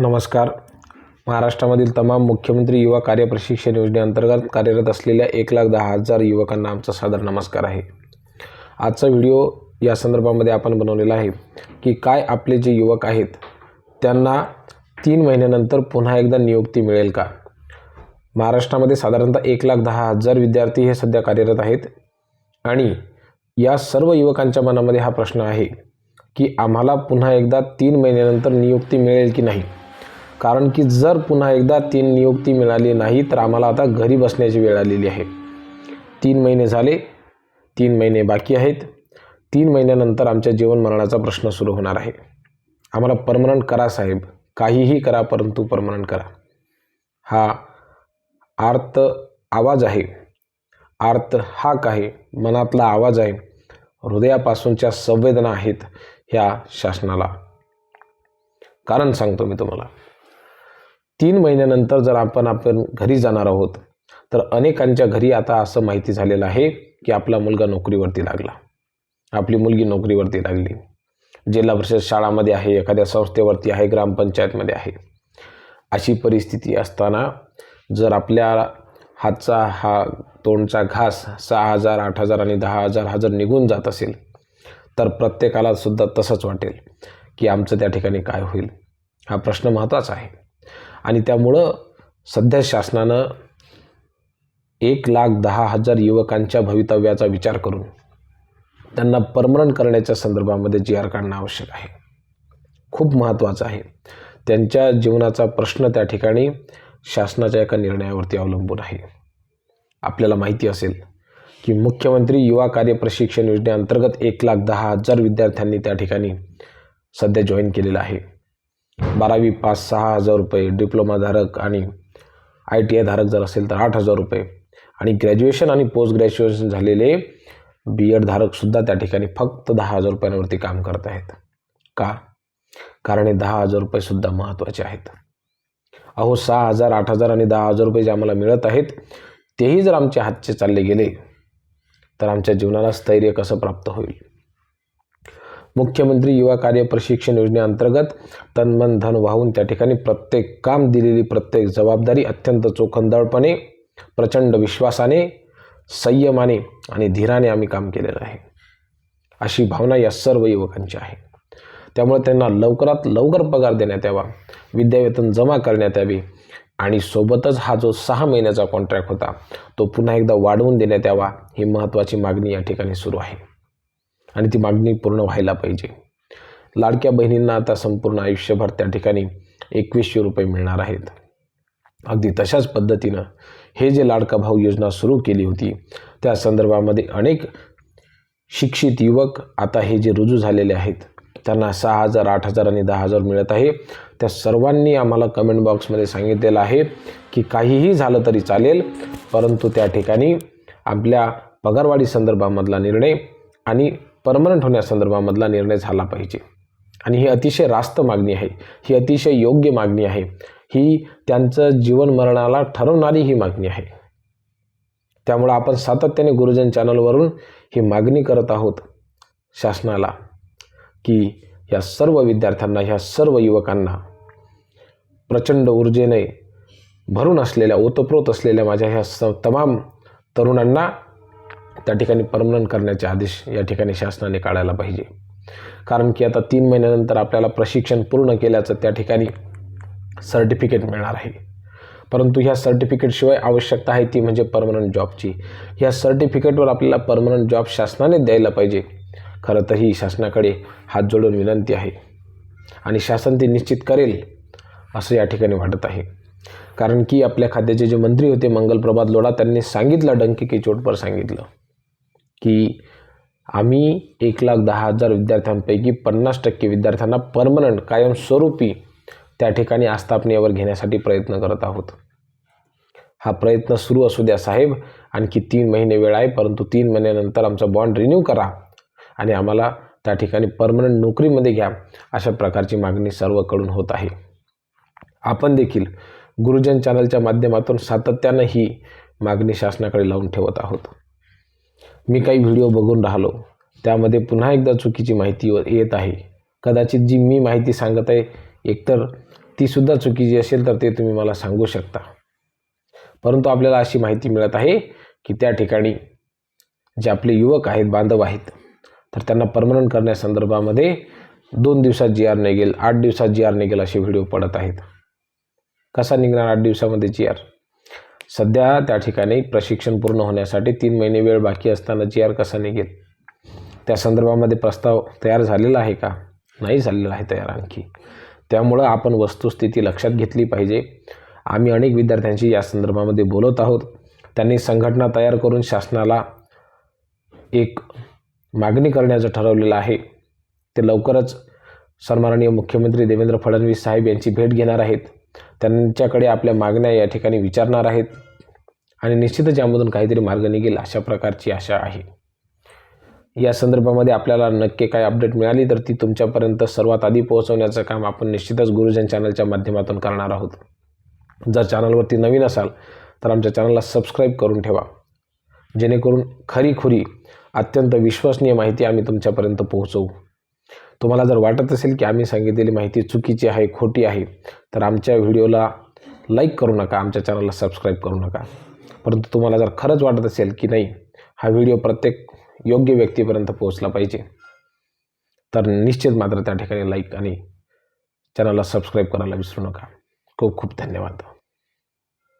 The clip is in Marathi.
नमस्कार. महाराष्ट्रामधील तमाम मुख्यमंत्री युवा कार्य प्रशिक्षण योजनेअंतर्गत कार्यरत असलेल्या एक लाख दहा हजार युवकांना आमचा सादर नमस्कार आहे. आजचा व्हिडिओ या संदर्भामध्ये आपण बनवलेला आहे की काय आपले जे युवक आहेत त्यांना तीन महिन्यानंतर पुन्हा एकदा नियुक्ती मिळेल का? महाराष्ट्रामध्ये साधारणतः एक लाख दहा हजार विद्यार्थी हे सध्या कार्यरत आहेत आणि या सर्व युवकांच्या मनामध्ये हा प्रश्न आहे की आम्हाला पुन्हा एकदा तीन महिन्यानंतर नियुक्ती मिळेल की नाही? कारण की जर पुन्हा एकदा तीन नियुक्ती मिळाली नाही तर आम्हाला आता घरी बसण्याची वेळ आलेली आहे. तीन महिने झाले तीन महिने बाकी आहेत. तीन महिन्यानंतर आमच्या जीवन मरणाचा प्रश्न सुरू होणार आहे. आम्हाला परमनंट करा साहेब. काहीही करा परंतु परमनंट करा. हा आर्त आवाज आहे. आर्त हाक आहे मनातला आवाज आहे. हृदयापासूनच्या संवेदना आहेत ह्या शासनाला. कारण सांगतो मी तुम्हाला. तीन महिन्यानंतर जर आपण आपण घरी जाणार आहोत तर अनेकांच्या घरी आता असं माहिती झालेलं आहे की आपला मुलगा नोकरीवरती लागला. आपली मुलगी नोकरीवरती लागली. जिल्हा परिषद शाळामध्ये आहे एखाद्या संस्थेवरती आहे ग्रामपंचायतमध्ये आहे. अशी परिस्थिती असताना जर आपल्या हातचा हा तोंडचा घास सहा हजार आठ हजार आणि दहा हजार हजार निघून जात असेल तर प्रत्येकाला सुद्धा तसंच वाटेल की आमचं त्या ठिकाणी काय होईल. हा प्रश्न महत्त्वाचा आहे. आणि त्यामुळं सध्या शासनानं एक लाख दहा हजार युवकांच्या भवितव्याचा विचार करून त्यांना परमरण करण्याच्या संदर्भामध्ये जी आर काढणं आवश्यक आहे. खूप महत्त्वाचं आहे. त्यांच्या जीवनाचा प्रश्न त्या ठिकाणी शासनाच्या एका निर्णयावरती अवलंबून आहे. आपल्याला माहिती असेल की मुख्यमंत्री युवा कार्य प्रशिक्षण योजनेअंतर्गत एक लाख दहा हजार विद्यार्थ्यांनी त्या ठिकाणी सध्या जॉईन केलेलं आहे. बारावी पास सहा हजार रुपये डिप्लोमाधारक आणि आय टी आयधारक जर असेल तर आठ हजार रुपये. आणि ग्रॅज्युएशन आणि पोस्ट ग्रॅज्युएशन झालेले बी एडधारकसुद्धा त्या ठिकाणी फक्त दहा हजार रुपयांवरती काम करत आहेत. का? कारण हे दहा हजार रुपयेसुद्धा महत्त्वाचे आहेत. अहो सहा हजार आठ हजार आणि दहा हजार रुपये जे आम्हाला मिळत आहेत तेही जर आमच्या हातचे चालले गेले तर आमच्या जीवनाला स्थैर्य कसं प्राप्त होईल? मुख्यमंत्री युवा कार्य प्रशिक्षण योजनेअंतर्गत तनमन धन वाहून त्या ठिकाणी प्रत्येक काम दिलेली प्रत्येक जबाबदारी अत्यंत चोखंदळपणे प्रचंड विश्वासाने संयमाने आणि धीराने आम्ही काम केलेलं आहे. अशी भावना या सर्व युवकांची आहे. त्यामुळे त्यांना लवकरात लवकर पगार देण्यात यावा विद्यावेतन जमा करण्यात यावी आणि सोबतच हा जो सहा महिन्याचा कॉन्ट्रॅक्ट होता तो पुन्हा एकदा वाढवून देण्यात यावा ही महत्त्वाची मागणी या ठिकाणी सुरू आहे. आणि ती मागणी पूर्ण व्हायला पाहिजे. लाडक्या बहिणींना आता संपूर्ण आयुष्यभर त्या ठिकाणी एकवीसशे रुपये मिळणार आहेत. अगदी तशाच पद्धतीनं हे जे लाडका भाऊ योजना सुरू केली होती त्या संदर्भामध्ये अनेक शिक्षित युवक आता हे जे रुजू झालेले आहेत त्यांना सहा हजार आठ हजार आणि दहा हजार मिळत आहे. त्या सर्वांनी आम्हाला कमेंट बॉक्समध्ये सांगितलेलं आहे की काहीही झालं तरी चालेल परंतु त्या ठिकाणी आपल्या पगारवाढी संदर्भामधला निर्णय आणि परमनंट होण्यासंदर्भामधला निर्णय झाला पाहिजे. आणि ही अतिशय रास्त मागणी आहे. ही अतिशय योग्य मागणी आहे. ही त्यांचं जीवन मरणाला ठरवणारी ही मागणी आहे. त्यामुळं आपण सातत्याने गुरुजन चॅनलवरून ही मागणी करत आहोत शासनाला की या सर्व विद्यार्थ्यांना ह्या सर्व युवकांना प्रचंड ऊर्जेने भरून असलेल्या ओतप्रोत असलेल्या माझ्या ह्या स तमाम तरुणांना त्या ठिकाणी परमनंट करण्याचे आदेश या ठिकाणी शासनाने काढायला पाहिजे. कारण की आता तीन महिन्यानंतर आपल्याला प्रशिक्षण पूर्ण केल्याचं त्या ठिकाणी सर्टिफिकेट मिळणार आहे. परंतु ह्या सर्टिफिकेटशिवाय आवश्यकता आहे ती म्हणजे परमनंट जॉबची ह्या सर्टिफिकेटवर आपल्याला परमनंट जॉब शासनाने द्यायला पाहिजे. खरं तर ही शासनाकडे हात जोडून विनंती आहे. आणि शासन ते निश्चित करेल असं या ठिकाणी वाटत आहे. कारण की आपल्या खात्याचे जे मंत्री होते मंगलप्रभात लोढा त्यांनी सांगितलं डंकी की चोटपर सांगितलं. की आम्ही एक लाख दहा हजार विद्यार्थ्यांपैकी पन्नास टक्के विद्यार्थ्यांना परमनंट कायमस्वरूपी त्या ठिकाणी आस्थापनेवर घेण्यासाठी प्रयत्न करत आहोत. हा प्रयत्न सुरू असू द्या साहेब. आणखी तीन महिने वेळ आहे परंतु तीन महिन्यानंतर आमचा बॉन्ड रिन्यू करा आणि आम्हाला त्या ठिकाणी परमनंट नोकरीमध्ये घ्या अशा प्रकारची मागणी सर्वकडून होत आहे. आपण देखील गुरुजन चॅनलच्या माध्यमातून सातत्यानं ही मागणी शासनाकडे लावून ठेवत आहोत. मी काही व्हिडिओ बघून राहिलो. त्यामध्ये पुन्हा एकदा चुकीची माहिती व- येत आहे. कदाचित जी मी माहिती सांगत आहे एकतर तीसुद्धा चुकीची असेल तर ते तुम्ही मला सांगू शकता. परंतु आपल्याला अशी माहिती मिळत आहे की त्या ठिकाणी जे आपले युवक आहेत बांधव आहेत तर त्यांना परमनंट करण्यासंदर्भामध्ये दोन दिवसात जी आर निघेल आठ दिवसात जी आर निघेल असे व्हिडिओ पडत आहेत. कसा निघणार आठ दिवसामध्ये जी आर सध्या त्या ठिकाणी प्रशिक्षण पूर्ण होण्यासाठी तीन महिने वेळ बाकी असताना जी आर कसा निघेल त्या संदर्भामध्ये प्रस्ताव तयार झालेला आहे का? नाही झालेला आहे तयार आणखी. त्यामुळं आपण वस्तुस्थिती लक्षात घेतली पाहिजे. आम्ही अनेक विद्यार्थ्यांशी या संदर्भामध्ये बोलत आहोत. त्यांनी संघटना तयार करून शासनाला एक मागणी करण्याचं ठरवलेलं आहे. ते लवकरच सन्माननीय मुख्यमंत्री देवेंद्र फडणवीस साहेब यांची भेट घेणार आहेत. त्यांच्याकडे आपल्या मागण्या या ठिकाणी विचारणार आहेत. आणि निश्चितच यामधून काहीतरी मार्ग निघेल अशा प्रकारची आशा आहे. या संदर्भामध्ये आपल्याला नक्की काय अपडेट मिळाली तर ती तुमच्यापर्यंत सर्वात आधी पोहोचवण्याचं काम आपण निश्चितच गुरुजन चॅनलच्या माध्यमातून करणार आहोत. जर चॅनलवरती नवीन असाल तर आमच्या चॅनलला सबस्क्राईब करून ठेवा. जेणेकरून खरीखुरी अत्यंत विश्वसनीय माहिती आम्ही तुमच्यापर्यंत पोहोचवू. तुम्हाला जर वाटत असेल की आम्ही सांगितलेली माहिती चुकीची आहे खोटी आहे तर आमच्या व्हिडिओला लाईक करू नका आमच्या चॅनलला सबस्क्राईब करू नका. परंतु तुम्हाला जर खरंच वाटत असेल की नाही हा व्हिडिओ प्रत्येक योग्य व्यक्तीपर्यंत पोहोचला पाहिजे तर निश्चित मात्र त्या ठिकाणी लाईक आणि चॅनलला सबस्क्राईब करायला विसरू नका. खूप खूप धन्यवाद.